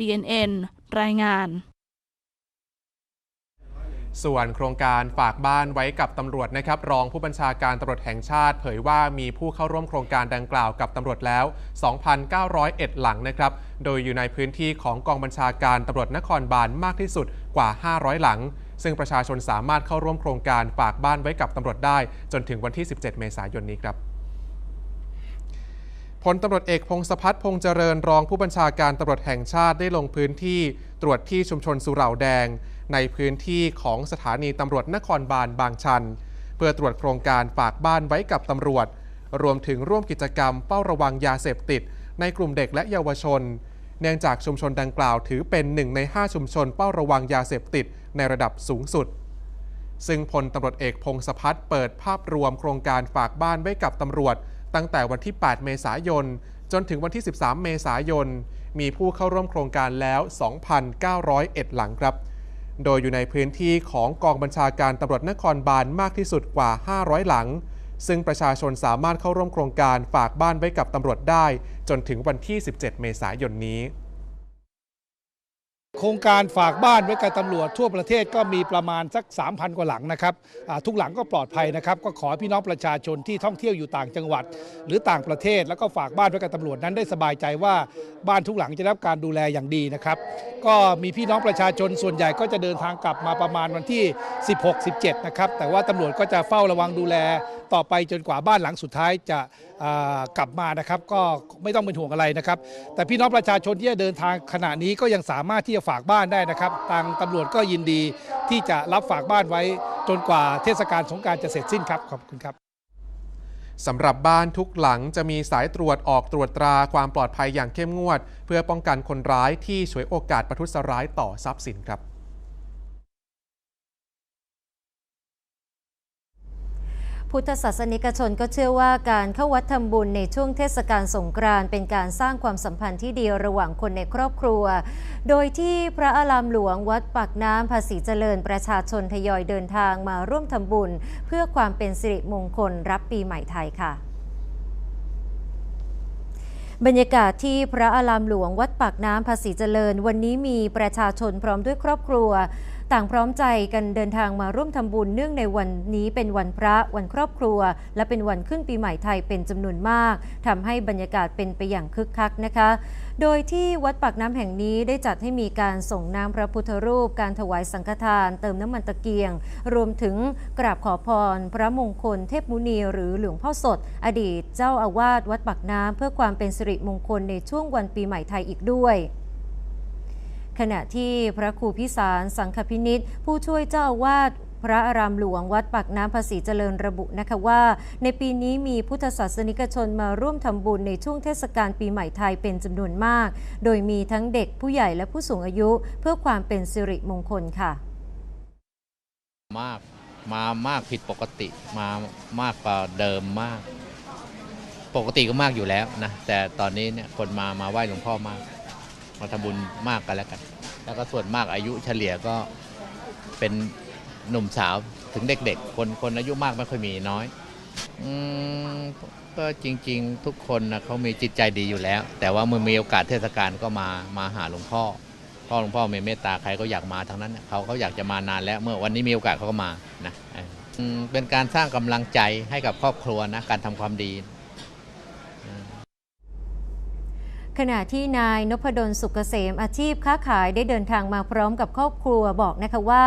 DNN รายงานส่วนโครงการฝากบ้านไว้กับตำรวจนะครับ รองผู้บัญชาการตำรวจแห่งชาติ เผยว่ามีผู้เข้าร่วมโครงการดังกล่าวกับตำรวจแล้ว 2,901 หลังนะครับ โดยอยู่ในพื้นที่ของกองบัญชาการตำรวจนครบาลมากที่สุดกว่า 500 หลัง ซึ่งประชาชนสามารถเข้าร่วมโครงการฝากบ้านไว้กับตำรวจได้ จนถึงวันที่ 17 เมษายนนี้ครับ พลตำรวจเอกพงศพัฒน์พงษ์เจริญรองผู้บัญชาการตำรวจแห่งชาติได้ลงพื้นที่ตรวจที่ชุมชนสุเหร่าแดง ในพื้นที่ของสถานีตำรวจนครบาลบางชัน เพื่อตรวจโครงการฝากบ้านไว้กับตำรวจ รวมถึงร่วมกิจกรรมเป้าระวังยาเสพติด ในกลุ่มเด็กและเยาวชน เนื่องจากชุมชนดังกล่าวถือเป็นหนึ่งใน 5 ชุมชนเป้าระวังยาเสพติดในระดับสูงสุด ซึ่งพลตำรวจเอกพงศพัฒน์เปิดภาพรวมโครงการฝากบ้านไว้กับตำรวจ ตั้งแต่วันที่ 8 เมษายน จนถึงวันที่ 13 เมษายน มีผู้เข้าร่วมโครงการแล้ว 2,901 หลังครับ โดยอยู่ในพื้นที่ของกองบัญชาการตำรวจนครบาลมากที่สุดกว่า 500 หลัง ซึ่งประชาชนสามารถเข้าร่วมโครงการฝากบ้านไว้กับตำรวจได้ จนถึงวันที่ 17 เมษายนนี้ โครงการฝากบ้านไว้กับตำรวจทั่วประเทศก็มีประมาณสัก 3,000 กว่าหลังนะครับทุกหลังก็ปลอดภัยนะครับ ก็ขอพี่น้องประชาชนที่ท่องเที่ยวอยู่ต่างจังหวัด หรือต่างประเทศ แล้วก็ฝากบ้านไว้กับตำรวจนั้นได้สบายใจว่าบ้านทุกหลังจะได้รับการดูแลอย่างดีนะครับ ก็มีพี่น้องประชาชนส่วนใหญ่ก็จะเดินทางกลับมาประมาณวันที่ 16-17 นะครับแต่ว่าตำรวจก็จะเฝ้าระวังดูแล ต่อไปจนกว่าบ้านหลังสุดท้ายจะกลับมานะครับ ก็ไม่ต้องเป็นห่วงอะไรนะครับ แต่พี่น้องประชาชนที่จะเดินทางขณะนี้ก็ยังสามารถที่จะฝากบ้านได้นะครับทางตำรวจก็ยินดีที่จะรับฝากบ้านไว้จนกว่าเทศกาลสงการจะเสร็จสิ้นครับขอบคุณครับสำหรับบ้านทุกหลังจะมีสายตรวจออกตรวจตราความปลอดภัยอย่างเข้มงวด เพื่อป้องกันคนร้ายที่ฉวยโอกาสประทุษร้ายต่อทรัพย์สินครับ พุทธศาสนิกชนก็เชื่อว่าการเข้าวัดทำบุญในช่วงเทศกาลสงกรานต์เป็นการสร้างความสัมพันธ์ที่ดีระหว่างคนในครอบครัว โดยที่พระอารามหลวงวัดปากน้ำภาษีเจริญประชาชนทยอยเดินทางมาร่วมทำบุญ เพื่อความเป็นสิริมงคลรับปีใหม่ไทยค่ะบรรยากาศที่พระอารามหลวงวัดปากน้ำภาษีเจริญ วันนี้มีประชาชนพร้อมด้วยครอบครัว ต่างพร้อมใจกันเดินทางมาร่วมทำบุญเนื่องในวันนี้เป็นวันพระวันครอบครัว และเป็นวันขึ้นปีใหม่ไทยเป็นจำนวนมากทำให้บรรยากาศเป็นไปอย่างคึกคักนะคะ โดยที่วัดปากน้ำแห่งนี้ได้จัดให้มีการส่งน้ำพระพุทธรูป การถวายสังฆทาน เติมน้ำมันตะเกียง รวมถึงกราบขอพร พระมงคลเทพมุนีหรือหลวงพ่อสด อดีตเจ้าอาวาสวัดปากน้ำเพื่อความเป็นสิริมงคลในช่วงวันปีใหม่ไทยอีกด้วย ขณะที่พระครูพิสารสังฆพินิษผู้ช่วยเจ้าอาวาสพระอารามหลวงวัดปากน้ำภาษีเจริญระบุนะคะว่า ในปีนี้มีพุทธศาสนิกชนมาร่วมทำบุญในช่วงเทศกาลปีใหม่ไทยเป็นจำนวนมาก โดยมีทั้งเด็กผู้ใหญ่และผู้สูงอายุ เพื่อความเป็นสิริมงคลค่ะ มากมามากผิดปกติมามากกว่าเดิมมาก ปกติก็มากอยู่แล้วนะแต่ตอนนี้เนี่ยคนมามาไหว้หลวงพ่อมาก มาทำบุญมากกันแล้วกัน แล้วก็ส่วนมากอายุเฉลี่ยก็เป็นหนุ่มสาวถึงเด็กๆ คนคนอายุมากไม่ค่อยมีน้อยอก็จริง ๆ ทุกคนนะเขามีจิตใจดีอยู่แล้ว แต่ว่าเมื่อมีโอกาสเทศกาลก็มามาหาหลวงพ่อพ่อหลวงพ่อมีเมตตาใครก็อยากมาทั้งนั้นเขาเขาอยากจะมานานแล้วเมื่อวันนี้มีโอกาสเขาก็มานะเอออืมเป็นการสร้างกำลังใจให้กับครอบครัวนะการทำความดี ขณะที่นายนพดลสุกเกษมอาชีพค้าขายได้เดินทางมาพร้อมกับครอบครัวบอกนะคะว่า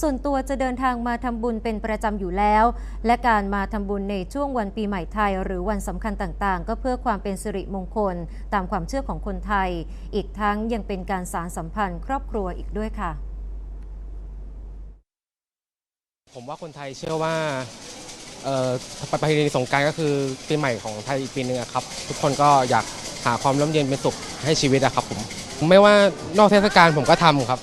ส่วนตัวจะเดินทางมาทำบุญเป็นประจำอยู่แล้ว และการมาทำบุญในช่วงวันปีใหม่ไทย หรือวันสำคัญต่างๆ ก็เพื่อความเป็นสิริมงคล ตามความเชื่อของคนไทย อีกทั้งยังเป็นการสารสัมพันธ์ ครอบครัวอีกด้วยค่ะ ผมว่าคนไทยเชื่อว่าเอ่อประเพณีสงกรารก็คือปีใหม่ของไทยอีกปีหนึ่งครับ ทุกคนก็อยาก หาความร่มเย็นเป็นสุขให้ชีวิตอะครับผม ไม่ว่านอกเทศกาลผมก็ทำครับ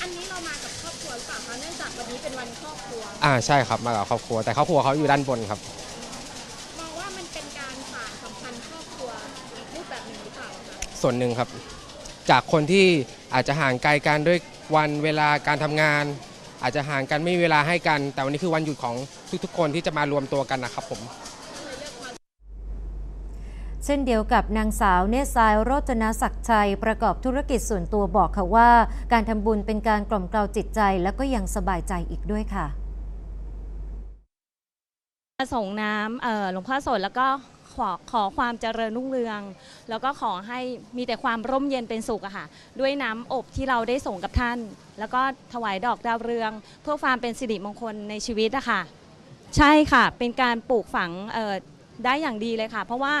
อันนี้เรามากับครอบครัวหรือเปล่าคะเนื่องจากวันนี้เป็นวันครอบครัว อ่าใช่ครับมากับครอบครัว แต่ครอบครัวเขาอยู่ด้านบนครับ มองว่ามันเป็นการสานสัมพันธ์ครอบครัวอีกรูปแบบหนึ่งหรือเปล่าคะส่วนหนึ่งครับ จากคนที่อาจจะห่างไกลกันด้วยวันเวลาการทำงาน อาจจะห่างกันไม่มีเวลาให้กัน แต่วันนี้คือวันหยุดของทุกๆ คนที่จะมารวมตัวกันนะครับผม เช่นเดียวกับนางสาวเนสายโรจนศักดิ์ชัย ประกอบธุรกิจส่วนตัวบอกค่ะว่า การทำบุญเป็นการกล่อมเกลาจิตใจ และก็ยังสบายใจอีกด้วยค่ะส่งน้ำหลวงพ่อสดแล้วก็ขอขอความเจริญรุ่งเรือง แล้วก็ขอให้มีแต่ความร่มเย็นเป็นสุขอะค่ะ ด้วยน้ำอบที่เราได้ส่งกับท่าน แล้วก็ถวายดอกดาวเรือง เพื่อความเป็นสิริมงคลในชีวิตอะค่ะ ใช่ค่ะ เป็นการปลูกฝังเได้อย่างดีเลยค่ะ เพราะว่า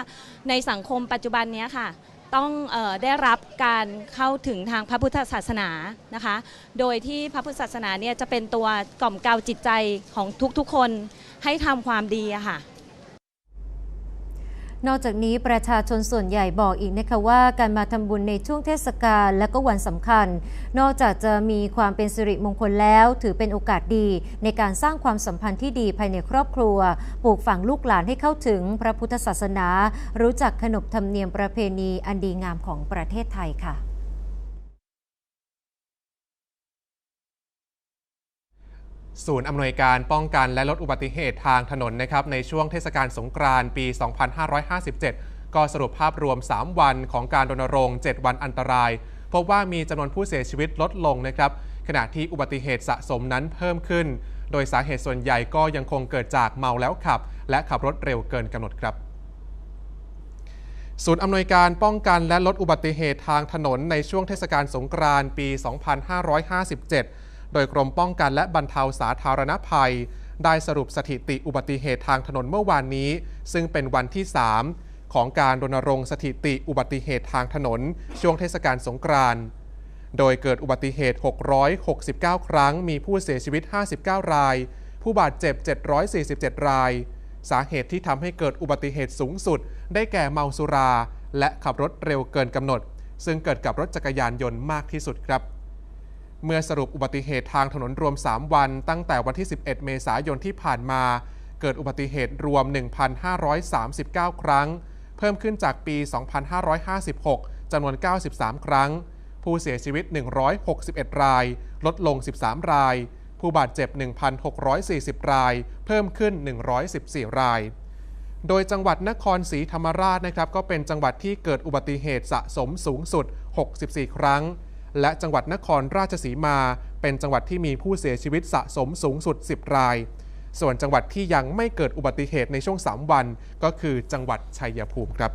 ในสังคมปัจจุบันนี้ค่ะ ต้องออได้รับการเข้าถึงทางพระพุทธศาสนานะคะ โดยที่พระพุทธศาสนาเนี่ยจะเป็นตัวกล่อมเกลาจิตใจของทุกๆคนให้ทำความดีอะค่ะ นอกจากนี้ประชาชนส่วนใหญ่บอกอีกนะคะว่าการมาทำบุญในช่วงเทศกาลและก็วันสำคัญ นอกจากจะมีความเป็นสิริมงคลแล้ว ถือเป็นโอกาสดีในการสร้างความสัมพันธ์ที่ดีภายในครอบครัว ปลูกฝังลูกหลานให้เข้าถึงพระพุทธศาสนา รู้จักขนบธรรมเนียมประเพณีอันดีงามของประเทศไทยค่ะ ศูนย์อำนวยการป้องกันและลดอุบัติเหตุทางถนนนะครับในช่วงเทศกาลสงกรานต์ปี 2557 ก็สรุปภาพรวม 3 วันของการรณรงค์ 7 วันอันตราย พบว่ามีจำนวนผู้เสียชีวิตลดลงนะครับขณะที่อุบัติเหตุสะสมนั้นเพิ่มขึ้น โดยสาเหตุส่วนใหญ่ก็ยังคงเกิดจากเมาแล้วขับ และขับรถเร็วเกินกำหนดครับศูนย์อำนวยการป้องกันและลดอุบัติเหตุทางถนนในช่วงเทศกาลสงกรานต์ปี 2557 โดยกรมป้องกันและบรรเทาสาธารณภัย ได้สรุปสถิติอุบัติเหตุทางถนนเมื่อวานนี้ ซึ่งเป็นวันที่ 3 ของการรณรงค์สถิติอุบัติเหตุทางถนน ช่วงเทศกาลสงกรานต์โดยเกิดอุบัติเหตุ 669 ครั้ง มีผู้เสียชีวิต 59 ราย ผู้บาดเจ็บ 747 ราย สาเหตุที่ทำให้เกิดอุบัติเหตุสูงสุด ได้แก่เมาสุรา และขับรถเร็วเกินกำหนด ซึ่งเกิดกับรถจักรยานยนต์มากที่สุดครับ เมื่อสรุปอุบัติเหตุทางถนนรวม 3 วัน ตั้งแต่วันที่ 11 เมษายนที่ผ่านมา เกิดอุบัติเหตุรวม 1,539 ครั้ง เพิ่มขึ้นจากปี 2556 จำนวน 93 ครั้ง ผู้เสียชีวิต 161 ราย ลดลง 13 ราย ผู้บาดเจ็บ 1,640 ราย เพิ่มขึ้น 114 ราย โดยจังหวัดนครศรีธรรมราชนะครับก็เป็นจังหวัดที่เกิดอุบัติเหตุสะสมสูงสุด 64 ครั้ง และจังหวัดนครราชสีมา เป็นจังหวัดที่มีผู้เสียชีวิตสะสมสูงสุด 10 ราย ส่วนจังหวัดที่ยังไม่เกิดอุบัติเหตุในช่วง 3 วัน ก็คือจังหวัดชัยภูมิครับ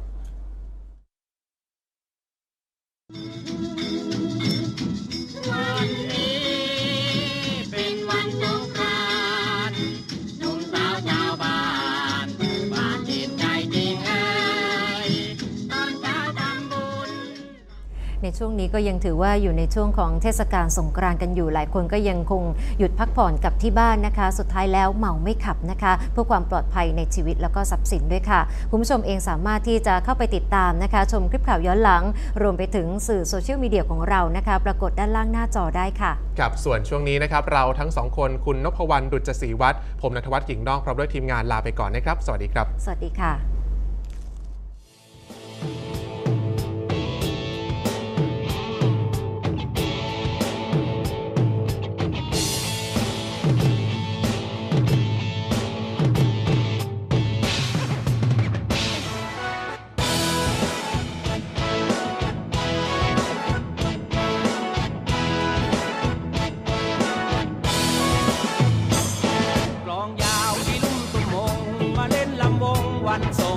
ช่วงนี้ก็ยังถือว่าอยู่ในช่วงของเทศกาลสงกรานต์กันอยู่หลายคนก็ยังคงหยุดพักผ่อนกับที่บ้านนะคะ สุดท้ายแล้วเมาไม่ขับนะคะ เพื่อความปลอดภัยในชีวิตแล้วก็ทรัพย์สินด้วยค่ะ คุณผู้ชมเองสามารถที่จะเข้าไปติดตามนะคะ ชมคลิปข่าวย้อนหลัง รวมไปถึงสื่อโซเชียลมีเดียของเรานะคะ ปรากฏด้านล่างหน้าจอได้ค่ะครับส่วนช่วงนี้นะครับเราทั้งสองคนคุณนพวรรณดุจศรีวัฒน์ผมนัทวัฒน์กิ่งนอกพร้อมด้วยทีมงานลาไปก่อนนะครับ สวัสดีครับ สวัสดีค่ะ ง